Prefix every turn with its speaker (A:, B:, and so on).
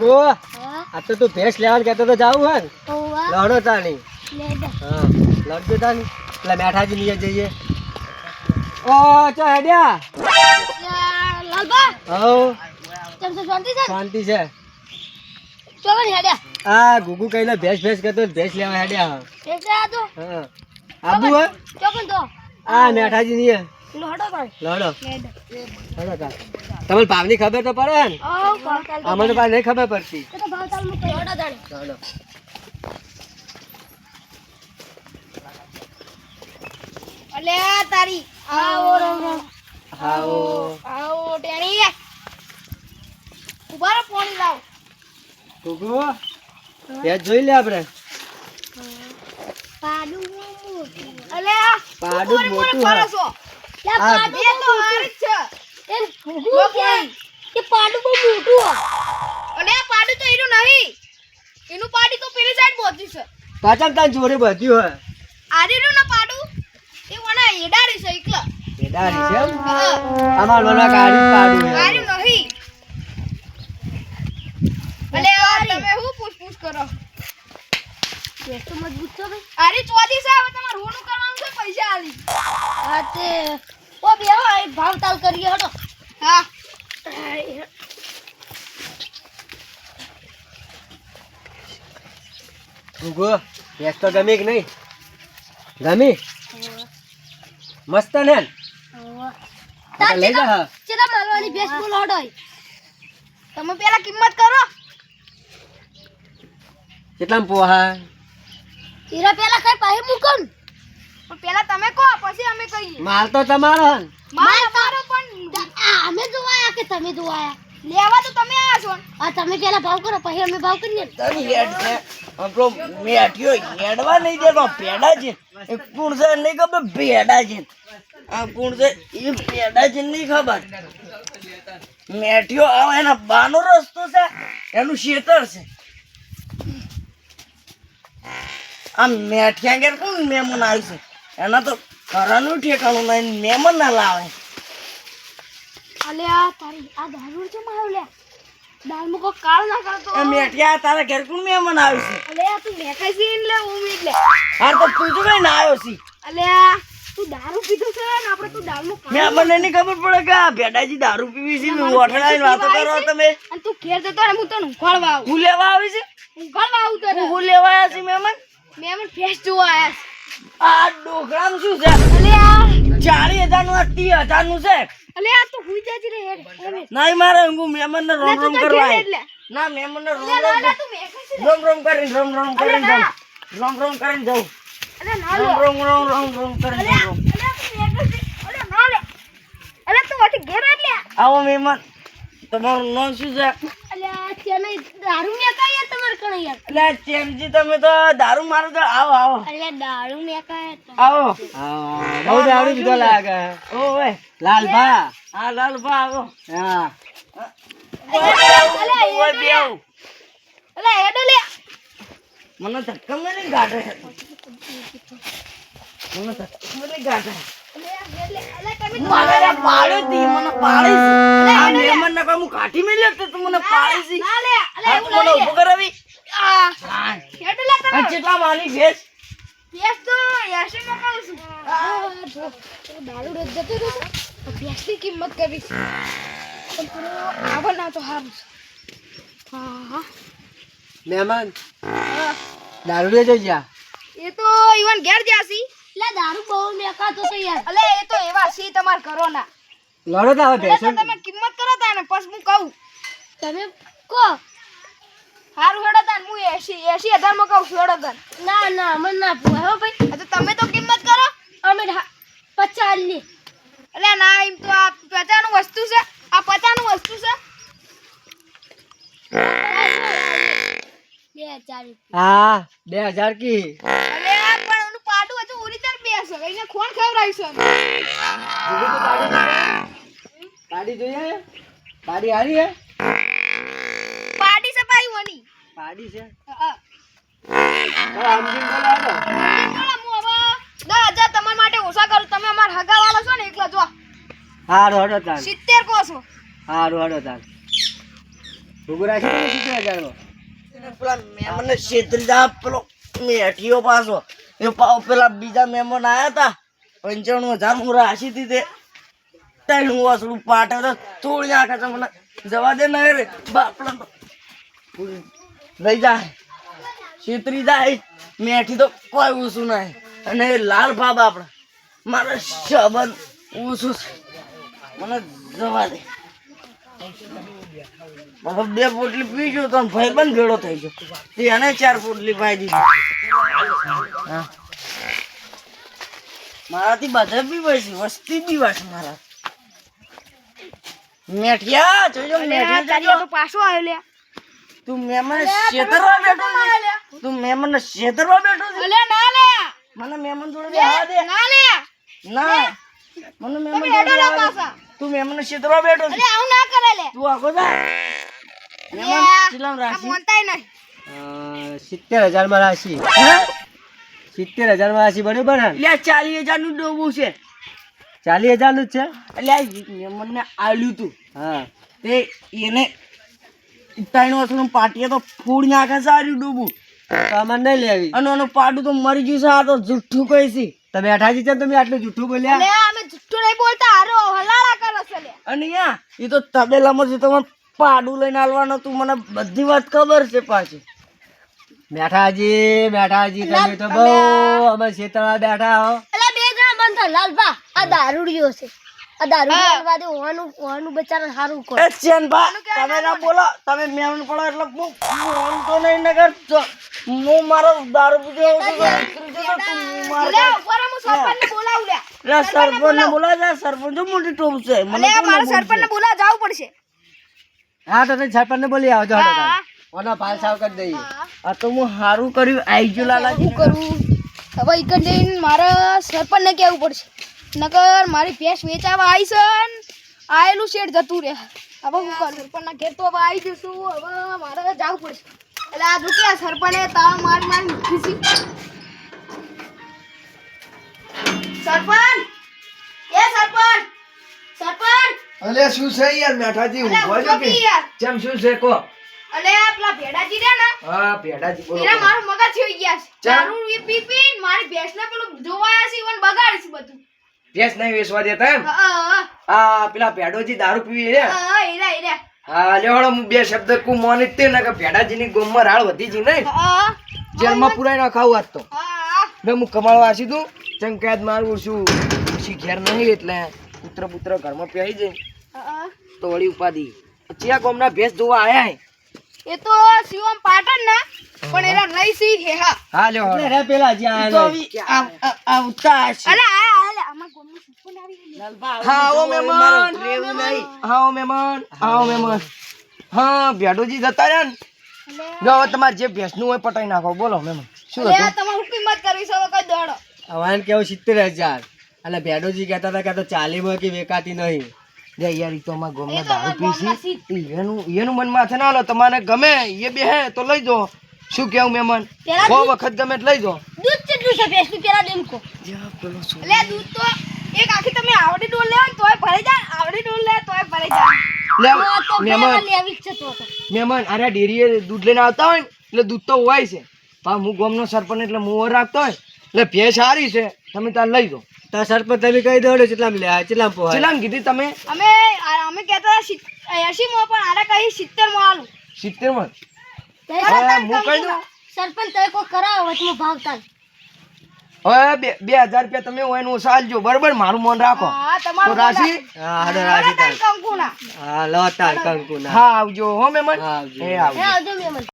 A: હા
B: આ તો તું ભેંસ લેવાનું કહેતો તો જાવું હે ને લડો
A: તાની
B: હા લડજો તાની પેલા મેઠાજી નીચે જઈએ. ઓ ચો હેડ્યા?
A: લાલબા
B: હો
A: શાંતિ છે?
B: આ ગુગુ કહીને ભેંસ ભેંસ કહેતો તો ભેંસ લેવા હેડ્યા.
A: એટલે
B: હા. આબુ હે. આ મેઠાજી નીચે
A: ભાઈ.
B: તમને ભાવની ખબર તો પડે ને? અમને પાસે નહીં ખબર પડતી.
A: તારી. આવો
B: આવો.
A: આવો ટેણી પાણી લાવ.
B: જોઈ લે આપણે.
A: પાડું અલે
B: પાડું મોટું
A: એ તો હાર જ છે. એ ભૂગુ કે કે પાડું બહુ મોટું હે અલે આ પાડું તો એનું નહીં. એનું પાડી તો પેલી સાઈડ પહોંચ્યું છે.
B: પાછા તાન જોડે બધ્યું હોય.
A: આરીનું ના પાડું? એ વના એડારી છે એકલા.
B: એ છે અમાર વના કાઢી પાડું હે.
A: આર્યું નહીં. અલે આ તમે હું પૂછ પૂછ કરો મજબૂત છો ભાઈ. અરે ચોથી સાહેબ તમારે રોનું કરવાનું છે પૈસા આલી. હા તે ઓ બે આ ભાવતાલ કરીએ હટો. હા.
B: ગુગુ એક તો ગમી કે નહીં? ગમી? મસ્ત ને લઈ જા.
A: ચેલા માલવાની ભેંસ બોલો હટો તમે પેલા કિંમત કરો.
B: કેટલામાં પોહા
A: પેલા કઈ પાસે મૂકો ને. પણ પેલા તમે કહો પછી અમે કહીએ.
B: માલ તો તમારો.
A: માલ તમારો પણ અમે જોવાયા કે તમે જોવાયા? લેવા તો તમે આયા છો. આ તમે પેલા ભાવ કરો પછી અમે ભાવ કરીએ
C: તમે હેડ છે આપણો મેઠિયો હેડવા નહીં દેતો પેડા છે એ કોણ છે નહીં ખબર પેડા છે આ કોણ છે એ પેડા છે નહીં ખબર. મેઠિયો આવે એના બાનો રસ્તો છે એનું શેતર છે. આ મેઠિયા ઘેર કોણ મહેમાન આવ્યું છે? એના તો ઘરનું ઠેકાણું નહીં મેમન ના લાવે.
A: અલે આ તારી આ દારૂ છે મારો લે. કાળ ના કરતો
C: એ મેઠિયા તારા ઘેર કોણ મહેમાન આવ્યું છે?
A: અલે આ તું મેકાઈ છે એટલે હું એટલે
C: હાર તો તું તો કઈ ના આવ્યો છે?
A: અલે તું દારૂ પીધું છે ને આપણે તું દારૂનું કાળ
C: મેં મને નહીં ખબર પડે કે આ ભેડાજી દારૂ પીવી છે વોઠડાની વાતો કરો તમે.
A: અને તું ઘેર જતો ને હું તને આવું.
C: હું લેવા આવી છે?
A: ઉખાડવા આવું તને.
C: હું લેવા આવ્યા છે મહેમાન?
A: મેં મને ફેસ જોવા આયા છે.
C: આ ડોકરામ શું છે?
A: અલે આ.
C: ચાલીસ હજારનું આ ત્રીસ હજારનું છે?
A: અલે આ તું હુઈ જાજી રે
C: નહીં મારે હું મહેમાન ને રોમ રોમ કરવા
A: ઘેર
C: આવ્યો.
A: એટલે
C: ના મહેમાન ને રોમ રોમ
A: ના ના તું મેકાઈ છે
C: રોમ રોમ કરીને રોમ રોમ કરીને જાઉં. રોમ રોમ કરીને જાઉં. રોમ રોમ રોમ રોમ રોમ કરીને જાઉં. આવો મહેમાન તમારું નામ શું છે?
A: અલે દારૂ મેકાઈ યાર તમારે કણે યાર
C: એટલે ચેમજી તમે તો દારૂ મારો તો આવો આવો.
A: અલે દારૂ મેકાય
C: આવો.
B: બહુ દારૂ પીધો લાગે.
C: ઓવે
B: લાલભા.
C: હા લાલભા આવો.
B: હા.
C: મને ધક્કા મને ગાઢે મને ધક્કા મને ગાઢે
A: અલે એટલે અલે તમે
C: મને રે પાડ્યો તી મને આ ને કાઢી તો તું મને પાડી છે.
A: ના લે અલે એવું
C: મને
A: લઈ
C: ઊભો કરાવી.
A: આ
C: હા.
A: તમે.
C: કેટલા માની ભેસ?
A: ભેંસ તો એસી માં છું. આ દારૂ રોજ જતો તો કિંમત કરવી છે પણ આવે ના તો હારું હા હા.
B: મહેમાન
A: હા.
B: દારૂ લેજો જ્યાં
A: એ તો ઈવન ઘેર જાસી એટલે દારૂ બહુ મેકાતો છે યાર. અલે એ તો એવા સી તમાર ઘરો ના
B: લડો તો હવે
A: એટલે તમે કિંમત કરો તા ને પછી હું કહું. તમે કો હારું હેડો તા હું એસી એસી હજારમાં કહું છું હેડો તા ના ના અમને ના પૂછો હો ભાઈ તો તમે તો કિંમત કરો. અમે પચાસ લી એટલે ના એમ તો આ પચાસનું વસ્તુ છે. આ પચાસનું વસ્તુ છે બે હજાર
B: હા બે હજાર કી
A: અલે આ પણ એનું પાડું હજુ ઓરિજિનલ બેસ છે એને કોણ ખવડાવીશું
B: પાડી જોઈએ? પાડી હારી હે?
A: પાડી છે ભાઈ વની
B: પાડી છે?
A: હજાર છો ને
B: હારું હડો તાન
A: સિત્તેર કહો છો.
B: હારું હડો તાન ભૂગું રાખી દે સિત્તેર હજારમાં
C: એને પેલા મહેમાનને છેતરી જા પેલો મેઠીઓ પાછો. એ પેલા બીજા મહેમાન આયા હતા પંચાણું હજાર હું રાશી હતી તે વાસડું પાટે તો તોડી આખા મને. જવા દે ને રે બાપડા તો લઈ જાય. છેતરી જાય. મેઠી તો કોઈ ઊંસું નહીં. અને લાલ ભા બાપડા મારા શબન ઊંસું મને જવા દે. બે પોટલી પીજો તો ભાઈ બંધ ભેળો થઈ ગયો. એને ચાર પોટલી પાઈ દીધી. હા. મારાથી બધા પીવાય છે વસ્તી પીવા છે મારા. મેઠિયા જોજો મેઠિયા
A: તારી તો પાછો આવ્યો લે.
C: તું મેમન શેતરવા બેઠો છે. તું મેમન શેતરવા બેઠો છે.
A: અલે ના લે.
C: મને મેમન જોડે બેહવા દે.
A: ના લે.
C: ના. મને
A: મેમન
C: જોડે
A: હેડો
C: બેહવા દે. તું મેમન શેતરવા બેઠો છે.
A: અરે આવું ના કરે લે.
C: તું આખો જા. મહેમાન ચીલામ
A: આ
C: રાખી
A: મોનતાય નહીં.
B: અ, સિત્તેર હજારમાં રાશી.
C: હે?
B: સિત્તેર હજારમાં રાશી બરોબર ને?
C: લે ચાલીસ હજારનું ડોબું છે.
B: ચાલીસ હજારનું જ છે?
C: એટલે મને આલ્યું તું.
B: હા.
C: તે એને ત્રણ વર્ષનું પાટીએ તો ફૂડ નાખે સારું ડૂબું.
B: તો અમારે નહીં લેવી
C: અને એનું પાટું તો મરી ગયું છે આ તો જુઠ્ઠું કહી છે
B: તમે અઠાજી છે તમે આટલું જુઠ્ઠું બોલ્યા?
A: લે અમે જુઠ્ઠું નહીં બોલતા હારો હલાલા કરો છો લે.
C: અને યા એ તો તબેલામાં છે તમારે પાડું લઈને આલવાનું તું મને બધી વાત ખબર છે પાછી.
B: મેઠાજી મેઠાજી તમે તો બહુ અમે ખેતરમાં બેઠા હો.
A: એટલે બે જણા બંધ લાલભા લાલબા આ દારૂડિયો છે. આ દારૂ વાદે ઓવાનું ઓવાનું બચારા સારું કરે.
C: એ ચેનભા તમે ના બોલો તમે મેમન પડો એટલે હું ફોન તો નહીં નગર તો હું મારો દારૂ પીધો તો તું મારો
A: લે ઉપર હું સરપંચને બોલાવું લે.
C: લે સરપંચને બોલાવ. જા સરપંચ મોટી ટોપ છે. મને
A: મારે સરપંચને બોલાવા જાવ પડશે.
B: હા તો તમે સરપંચને બોલી આવજો
A: હા.
B: ઓનો ભાલ સાવ કરી દઈએ.
C: આ તો હું સારું કર્યું. આઈ ગયું લાલાજી.
A: શું કરું? હવે ઈકન જઈને મારે સરપંચને કહેવું પડશે. નકર મારી ભેંસ વેચાવા આવી છે આયેલું શેડ જતું રહે. હવે હું કરું? સરપંચના ઘેર તો હવે આવી જશું. હવે મારે જવું પડશે. એટલે આ જો કે આ સરપંચે તાવ માર માર મૂકી છે. સરપંચ! એ સરપંચ! સરપંચ!
D: અલે શું છે યાર? મેઠાજી ઊભો છો કે? કેમ શું છે? કો.
A: અલે પેલા ભેડાજી રે ને
D: હા ભેડાજી બોલો એરા.
A: મારું મગજ થઈ ગયા છે.
D: ચા?
A: દારૂ એ પી પી મારી ભેંસ ને પેલું જોવાયા છે ઈવન બગાડી છે બધું.
D: ભેંસ નહીં વેચવા દેતા એમ?
A: હા
D: પેલા ભેડોજી દારૂ પીવી રે
A: હા એરા એરા
D: હા લે હળો હું બે શબ્દ કુ મોની તે ને કે ભેડાજીની ગોમમાં રાળ વધી જી નહીં. જેલમાં પુરાઈ ના ખાવ આજ તો.
A: હા
D: હું. કમાળવા આસી તું ચંકાદ મારું છું. પછી ઘેર નહીં એટલે પુત્ર પુત્ર ઘરમાં પ્યાઈ જાય. તો વળી ઉપાધી. ચિયા ગોમના ભેંસ જોવા આયા હે.
A: એ તો શિવમ પાટણ ના પણ એના રહી હે હા.
D: હા લ્યો.
B: એટલે રે પેલા જ્યાં
C: તો આ ઉતા છે.
A: અલે આ આલે આમાં ગોમનું સુપન આવી
C: હા આવો મહેમાન હા આવો મહેમાન ઓ મહેમાન. હા ભેડોજી જતા રહ્યા ને. જો હવે તમારે જે ભેંસનું હોય પટાઈ નાખો. બોલો મહેમાન. શું હતું?
A: તમારું કિંમત કરવી છે હવે કઈ દોડો.
B: હવાન કેવું સિત્તેર હજાર. એટલે ભેડોજી કહેતા હતા કે આ તો ચાલીમાં કે વેકાતી નહીં.
C: લે યાર ઈ તો અમારા ગામમાં દારૂ પીસી એનું એનું મન માથે ના લો તમારે ગમે એ બે હે તો લઈ જો. શું કેવું મહેમાન? બહુ વખત ગમે એટલે લઈ જો.
A: દૂધ કેટલું છે ભેંસનું પેલા દેમ કો
C: પેલો શું?
A: અલે દૂધ તો એક આખી તમે આવડી ડોલ લેવો તોય જાય આવડી ડોલ લે તોય ભરાઈ જાય.
C: લે મહેમાન.
A: લેવી છે તો તો.
C: મહેમાન અરે ડેરીએ દૂધ લઈને આવતા હોય એટલે દૂધ તો હોય છે. પણ હું ગામનો સરપંચ એટલે હું રાખતો હોય એટલે ભેંસ સારી છે. તમે તાર લઈ દો
B: તો સરપંચ તમે કહી દો કેટલામ લે કેટલામ પોહાય.
C: ચેલામ કીધી તમે?
A: અમે આ- અમે કહેતા હતા એસી માં પણ આરે કહી સિત્તેરમાં આલું
C: સિત્તેરમાં
A: સરપંચ
C: હું કહી દઉં
A: સરપંચ તમે કોઈ કરાવો વચમાં ભાવતા
C: હવે બે હજાર રૂપિયા તમે હોય એનું સાલજો બરોબર? મારું મન રાખો.
A: હા
C: તો
A: તમારું
C: રાશી?
B: હા હાડો તાર
A: કંકુના.
B: હા લો તાર કંકુ ના
C: હા આવજો હો મહેમાન
B: હા,
C: એ આવજો.
A: આવજો મેમન.